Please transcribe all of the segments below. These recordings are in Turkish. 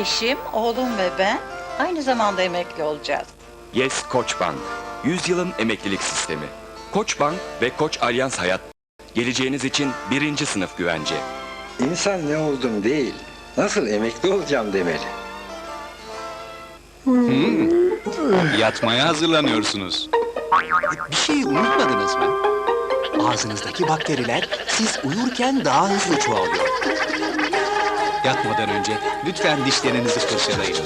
Eşim, oğlum ve ben aynı zamanda emekli olacağız. Yes Koçbank. 100 yılın emeklilik sistemi. Koçbank ve Koç Alyans Hayat. Geleceğiniz için birinci sınıf güvence. İnsan ne oldum değil, nasıl emekli olacağım demeli. Yatmaya hazırlanıyorsunuz. Bir şeyi unutmadınız mı? Ağzınızdaki bakteriler siz uyurken daha hızlı çoğalıyor. Yatmadan önce lütfen dişlerinizi fırçalayın.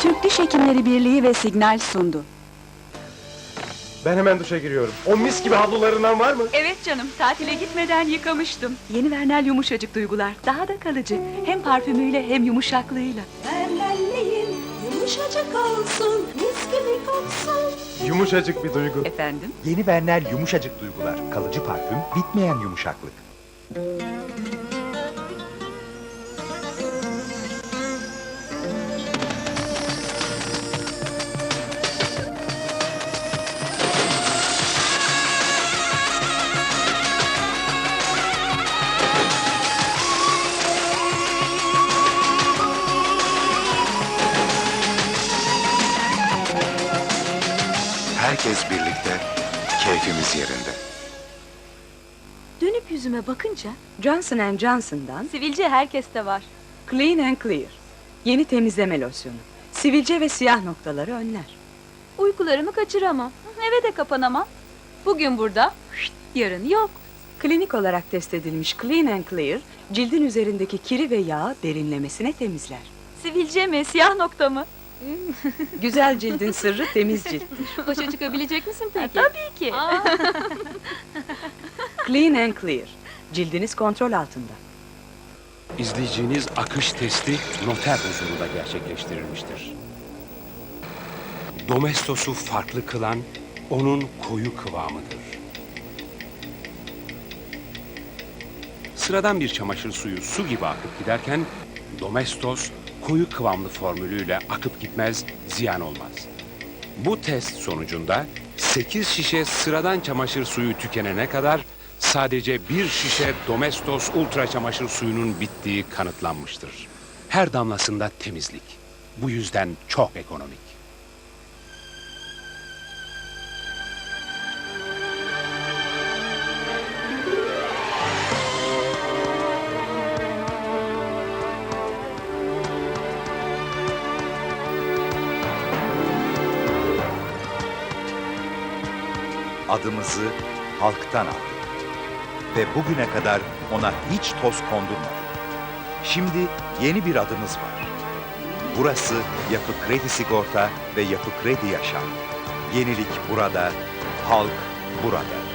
Türk Diş Hekimleri Birliği ve Signal sundu. Ben hemen duşa giriyorum. O mis gibi havlularından var mı? Evet canım, tatile gitmeden yıkamıştım. Yeni Vernel yumuşacık duygular, daha da kalıcı. Hem parfümüyle hem yumuşaklığıyla. Vermelliyin yumuşacık olsun, mis gibi. Yumuşacık bir duygu. Efendim? Yeni Vernel yumuşacık duygular, kalıcı parfüm, bitmeyen yumuşaklık. Herkes birlikte, keyfimiz yerinde. Dönüp yüzüme bakınca Johnson Johnson'dan sivilce herkeste var. Clean and Clear. Yeni temizleme losyonu. Sivilce ve siyah noktaları önler. Uykularımı kaçıramam. Eve de kapanamam. Bugün burada, yarın yok. Klinik olarak test edilmiş Clean and Clear, cildin üzerindeki kiri ve yağı derinlemesine temizler. Sivilce mi, siyah nokta mı? Güzel cildin sırrı temiz cilttir. Başa çıkabilecek misin peki? tabii ki. Clean and Clear. Cildiniz kontrol altında. İzleyeceğiniz akış testi noter huzurunda gerçekleştirilmiştir. Domestos'u farklı kılan onun koyu kıvamıdır. Sıradan bir çamaşır suyu su gibi akıp giderken Domestos koyu kıvamlı formülüyle akıp gitmez, ziyan olmaz. Bu test sonucunda 8 şişe sıradan çamaşır suyu tükenene kadar sadece bir şişe Domestos ultra çamaşır suyunun bittiği kanıtlanmıştır. Her damlasında temizlik. Bu yüzden çok ekonomik. Adımızı halktan aldık. Ve bugüne kadar ona hiç toz kondurmadık. Şimdi yeni bir adımız var. Burası Yapı Kredi Sigorta ve Yapı Kredi Yaşam. Yenilik burada, halk burada.